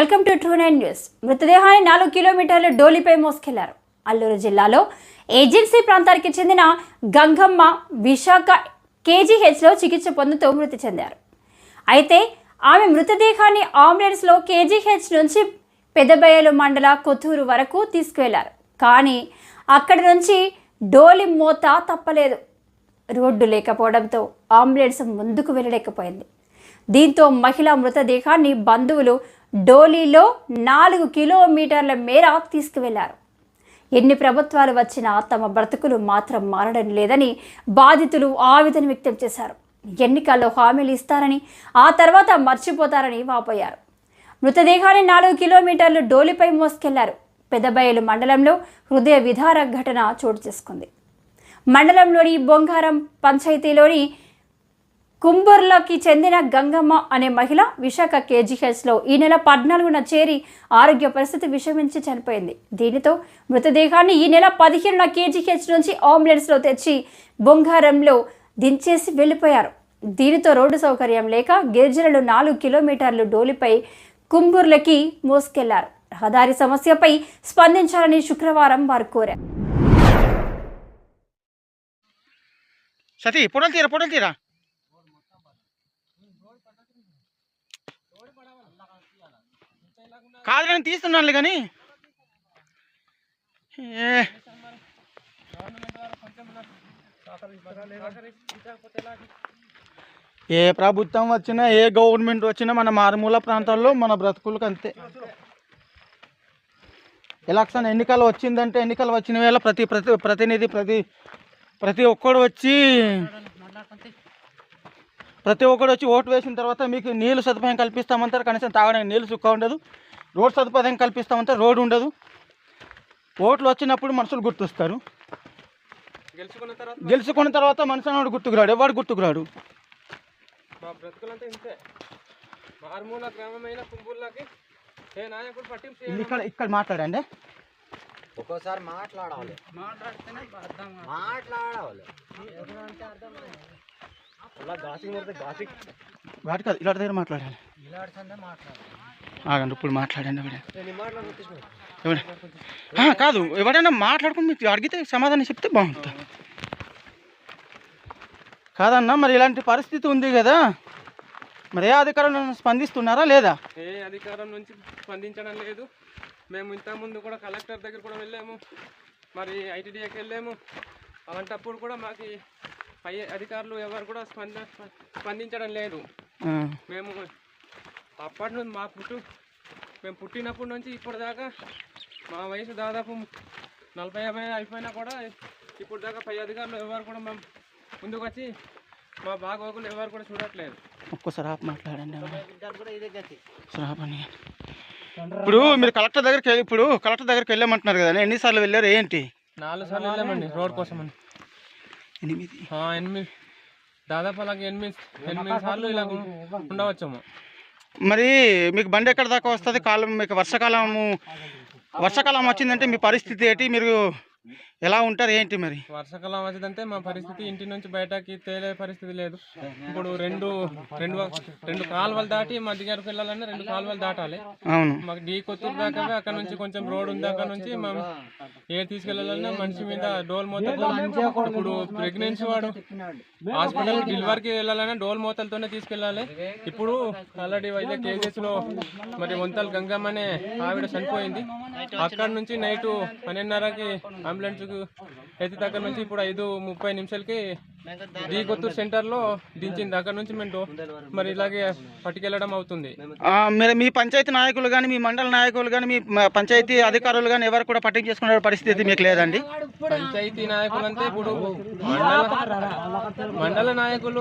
Welcome to true nine news. మృతదేహాన్ని నాలుగు కిలోమీటర్ల డోలిపై మోసుకెళ్ళారు. అల్లూరు జిల్లాలో ఏజెన్సీ ప్రాంతానికి చెందిన గంగమ్మ విశాఖ కేజీహెచ్లో చికిత్స పొందుతూ మృతి చెందారు. అయితే ఆమె మృతదేహాన్ని అంబులెన్స్లో కేజీహెచ్ నుంచి పెదబయలు మండల కొత్తూరు వరకు తీసుకువెళ్ళారు. కానీ అక్కడి నుంచి డోలి మోత తప్పలేదు. రోడ్డు లేకపోవడంతో అంబులెన్స్ ముందుకు వెళ్ళలేకపోయింది. దీంతో మహిళ మృతదేహాన్ని బంధువులు డోలీలో నాలుగు కిలోమీటర్ల మేర తీసుకువెళ్ళారు. ఎన్ని ప్రభుత్వాలు వచ్చినా తమ బ్రతుకులు మాత్రం మారడం లేదని బాధితులు ఆవేదన వ్యక్తం చేశారు. ఎన్నికల్లో హామీలు ఇస్తారని ఆ తర్వాత మర్చిపోతారని వాపోయారు. మృతదేహాన్ని నాలుగు కిలోమీటర్లు డోలిపై మోసుకెళ్ళారు. పెదబయలు మండలంలో హృదయ విధార ఘటన చోటు చేసుకుంది. మండలంలోని బొంగారం పంచాయతీలోని కుంబర్లకి చెందిన గంగమ్మ అనే మహిళ విశాఖ కేజీహెచ్లో ఈ నెల పద్నాలుగున చేరి ఆరోగ్య పరిస్థితి విషమించి చనిపోయింది. దీనితో మృతదేహాన్ని ఈ నెల పదిహేనున కేజీహెచ్ నుంచి అంబులెన్స్లో తెచ్చి బొంగారంలో దించేసి వెళ్ళిపోయారు. దీనితో రోడ్డు సౌకర్యం లేక గిరిజనులు నాలుగు కిలోమీటర్లు డోలిపై కుంబూర్లకి మోసుకెళ్ళారు. రహదారి సమస్యపై స్పందించాలని శుక్రవారం వారు కోరారు. సతీ పొడలు తీరా పొడలు తీరా? కాదు కానీ తీస్తున్నాను కానీ ఏ. ఏ ప్రభుత్వం వచ్చినా ఏ గవర్నమెంట్ వచ్చినా మన మారుమూల ప్రాంతాల్లో మన బ్రతుకులకు అంతే. ఎలక్షన్ ఎన్నికలు వచ్చిందంటే ఎన్నికలు వచ్చిన వేళ ప్రతి ప్రతి ప్రతినిధి ప్రతి ప్రతి ఒక్కడు వచ్చి ప్రతి ఒక్కడు వచ్చి ఓటు వేసిన తర్వాత మీకు నీళ్ళు సదుపాయం కల్పిస్తామంటారు కనీసం తాగడానికి నీళ్ళు సుక్క ఉండదు. రోడ్ సదుపాయం కల్పిస్తామంటారు రోడ్డు ఉండదు. ఓట్లు వచ్చినప్పుడు మనుషులు గుర్తొస్తారు. గెలుచుకున్న తర్వాత గెలుచుకున్న తర్వాత మనిషి అన్నాడు గుర్తుకురాడు ఎవడు గుర్తుకురాడు? ఇక్కడ ఇక్కడ మాట్లాడండి. ఒక్కోసారి మాట్లాడాలి. మాట్లాడాలి. అలా గాసిక్ పడితే గాసిక్ వాటి కాదు ఇలా దగ్గర మాట్లాడాలి. ఆగండి ఇప్పుడు మాట్లాడండి ఎవడే? కాదు ఎవడైనా మాట్లాడుకుని మీకు అడిగితే సమాధానం చెప్తే బాగుంటుంది. కాదన్నా మరి ఇలాంటి పరిస్థితి ఉంది కదా. మరి ఏ అధికారులు స్పందిస్తున్నారా లేదా? ఏ అధికారం నుంచి స్పందించడం లేదు. మేము ఇంతకుముందు కూడా కలెక్టర్ దగ్గర కూడా వెళ్ళాము. మరి ఐటీడీఏకి వెళ్ళాము. అలాంటప్పుడు కూడా మాకు పై అధికారులు ఎవరు కూడా స్పంద స్పందించడం లేదు. మేము అప్పటి నుంచి మా పుట్టు మేము పుట్టినప్పటి నుంచి ఇప్పటిదాకా మా వయసు దాదాపు నలభై యాభై అయిపోయినా కూడా ఇప్పుడు దాకా పై అధికారులు ఎవరు కూడా మా ముందుకు వచ్చి మా బాగోగులు ఎవరు కూడా చూడట్లేదు. ఒక్కసారి ఆపు మాట్లాడండి. ఇప్పుడు మీరు కలెక్టర్ దగ్గరికి వెళ్ళి ఇప్పుడు కలెక్టర్ దగ్గరికి వెళ్ళామంటున్నారు కదా ఎన్నిసార్లు వెళ్ళారు ఏంటి? నాలుగు సార్లు వెళ్ళామండి రోడ్ కోసం అని ఎనిమిది. ఎనిమిది. దాదాపు అలాగే ఎనిమిది ఎనిమిది సార్లు ఇలా ఉండవచ్చాము. మరి మీకు బండి ఎక్కడ దాకా వస్తుంది? కాలం మీకు వర్షాకాలము వర్షాకాలం వచ్చిందంటే మీ పరిస్థితి ఏంటి? మీరు ఎలా ఉంటారు ఏంటి మరి? వర్షాకాలం వచ్చిందంటే మా పరిస్థితి ఇంటి నుంచి బయటకి తేలే పరిస్థితి లేదు. ఇప్పుడు రెండు రెండు రెండు కాలువలు దాటి మా దగ్గరకు వెళ్ళాలంటే రెండు కాలువలు దాటాలి. అవును. మాకు డీ కొత్తూరు దాకా అక్కడ నుంచి కొంచెం రోడ్ ఉంది అక్కడ నుంచి మేము ఏ తీసుకెళ్ళాలన్నా మనిషి మీద డోల్ మోతలు. ఇప్పుడు ప్రెగ్నెన్సీ వాడు హాస్పిటల్ డెలివరీకి వెళ్ళాలన్నా డోల్ మోతలతోనే తీసుకెళ్ళాలి. ఇప్పుడు ఆల్రెడీ వైజాగ్ కేజెస్లో మరి వంతల్ గంగమ్మ అనే ఆవిడ చనిపోయింది. అక్కడ నుంచి నైట్ పన్నెండున్నరకి అంబులెన్స్ ఎత్తి దగ్గర నుంచి ఇప్పుడు ఐదు ముప్పై నిమిషాలకి డీ కొత్తూరు సెంటర్లో దించింది. అక్కడ నుంచి మేము మరి ఇలాగే పట్టుకెళ్ళడం అవుతుంది. మీరు మీ పంచాయతీ నాయకులు కానీ మీ మండల నాయకులు కానీ మీ పంచాయతీ అధికారులు కానీ ఎవరు కూడా పట్టింపు చేసుకునే పరిస్థితి మీకు లేదండి? పంచాయతీ నాయకులంతా ఇప్పుడు మండల మండల నాయకులు